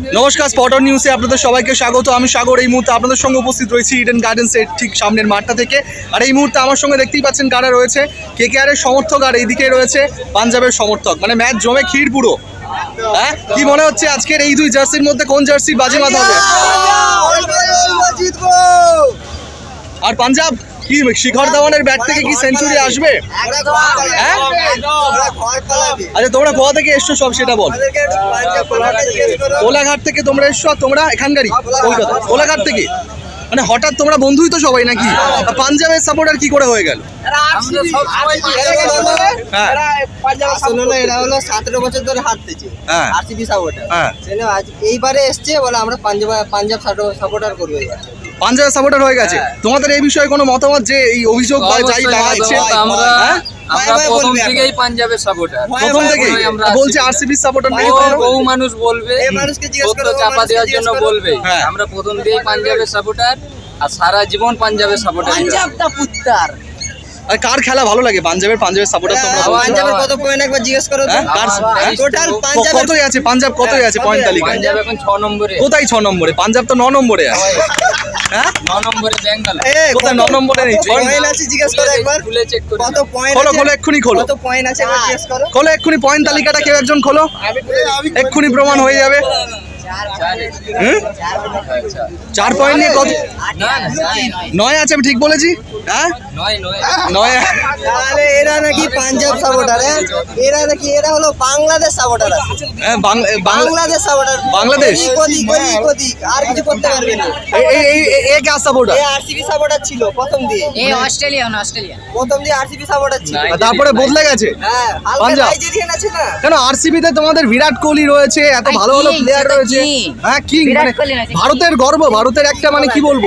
নমস্কার স্পটর নিউজে আপনাদের সবাইকে স্বাগত। আমি সাগর এই মুহূর্তে আপনাদের সঙ্গে উপস্থিত রয়েছি ইডেন গার্ডেন্সের ঠিক সামনের মাঠটা থেকে। আর এই মুহূর্তে আমার সঙ্গে দেখতেই পাচ্ছেন কারা রয়েছে। কে কে আরের সমর্থক আর এইদিকে রয়েছে পাঞ্জাবের সমর্থক। মানে ম্যাচ জমে ক্ষীর পুরো। হ্যাঁ? কি মনে হচ্ছে আজকের এই দুই জার্সির মধ্যে কোন জার্সি বাজিমাত হবে? আর পাঞ্জাব? কি শিখর ধাওয়ানের ব্যাট থেকে কি সেঞ্চুরি আসবে? হ্যাঁ? আচ্ছা তোমরা কোথা থেকে এসছো সব সেটা বল। কোলাঘাট থেকে তোমরা এসছো আর তোমরা এখানকারই কলকাতা। কোলাঘাট থেকে? মানে হঠাৎ তোমরা বন্ধুই তো সবাই নাকি? পাঞ্জাবের সাপোর্টার কি করে হয়ে গেল? এরা হলো সতেরো বছর ধরে হাঁটতেছে। RCB supporter. এইবারে এসছে বলে আমরা পাঞ্জাব পাঞ্জাব সাপোর্টার করব এবার। পাঞ্জাবের সাপোর্টার হয়ে গেছে। তোমাদের এই বিষয়ে কোনো মতামত যে এই অভিযোগ বা যাই লাগাচ্ছে? আমরা হ্যাঁ? আমরা ভয়ে ভয়ে প্রথম থেকেই পাঞ্জাবের সাপোর্টার প্রথম থেকে বলছে আরসিবি সাপোর্টার নাকি বহু মানুষ বলবে। এই মানুষকে জিজ্ঞেস সত্য চাপা দেওয়ার জন্য বলবে। হ্যাঁ। আমরা প্রথম থেকেই পাঞ্জাবের সাপোর্টার আর সারা জীবন পাঞ্জাবের সাপোর্টার পাঞ্জাবটা পুত্তার আর কার খেলা ভালো লাগে? পাঞ্জাবের পাঞ্জাবের সাপোর্টার তোমরা পাঞ্জাবের কত পয়েন্ট একবার জিজ্ঞেস করো হ্যাঁ? হ্যাঁ? টোটাল ক- কতই আছে? পাঞ্জাব কতই আছে? পয়েন্ট তালিকায়। পাঞ্জাব এখন ছ নম্বরে। কোথায় ছ নম্বরে? পাঞ্জাব তো ন নম্বরে আছে। হ্যাঁ? ন নম্বরে বেঙ্গল এ, কোথায় কত- ন নম্বরে নেই? কত পয়েন্ট আছে জিজ্ঞেস করো একবার? খুলে চেক করে কত পয়েন্ট খোলো খোলো এক্ষুনি পয়েন্ট পয়েন্ট তালিকাটা কেউ একজন খোলো। এক্ষুনি প্রমাণ হয়ে যাবে। চার পয়েন্ট নিয়ে কত? না না নয় আছে আমি ঠিক বলেছি? হ্যাঁ? নয়। তাহলে এরা নাকি পাঞ্জাব সাপোর্টার এরা নাকি এরা হলো বাংলাদেশ সাপোর্টার হ্যাঁ, বাংলাদেশ সাপোর্টার বাংলাদেশ? আর কিছু করতে পারবে না। এ সাপোর্টার এ আরসিবি সাপোর্টার ছিল প্রথম দিয়ে। এই অস্ট্রেলিয়ান অস্ট্রেলিয়ান প্রথম দিয়ে আরসিবি সাপোর্টার ছিল। তারপরে বদলে গেছে? হ্যাঁ পাঞ্জাব। কেন আরসিবি তে তোমাদের বিরাট কোহলি রয়েছে এত ভালো ভালো প্লেয়ার রয়েছে। হ্যাঁ কিং মানে ভারতের গর্ব ভারতের একটা মানে কি বলব?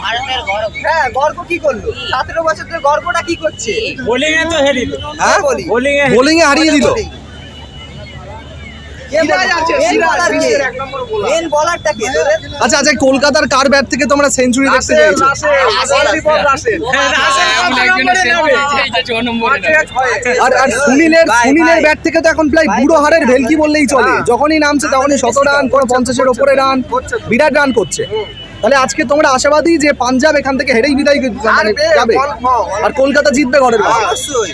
ভারতের গর্ব। হ্যাঁ গর্ব কি করল? সতেরো বছর ধরে গর্বটা কি করছে? হ্যাঁ বলি বোলিং এ হারিয়ে দিল মেন বলারটা কে তোদের আচ্ছা আচ্ছা কলকাতার কার ব্যাট থেকে তোমরা সেঞ্চুরি দেখতে চাইছো আর আর সুনীলের সুনীলের ব্যাট থেকে তো এখন প্রায় বুড়ো হারের ভেলকি বললেই চলে যখনই নামছে তখনই শত রান কোনো পঞ্চাশের ওপরে রান বিরাট রান করছে তাহলে আজকে তোমরা আশাবাদী যে পাঞ্জাব এখান থেকে হেরেই বিদায় মানে যাবে আর কলকাতা জিতবে ঘরের। অবশ্যই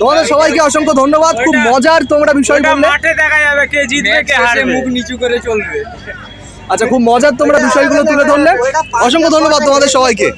তোমাদের সবাইকে অসংখ্য ধন্যবাদ। খুব মজার তোমরা বিষয় বললে মাঠে দেখা যাবে কে জিতবে কে হারবে। মুখ নিচু করে চলবে। আচ্ছা খুব মজার তোমরা বিষয়গুলো তুলে ধরলে। অসংখ্য ধন্যবাদ তোমাদের সবাইকে।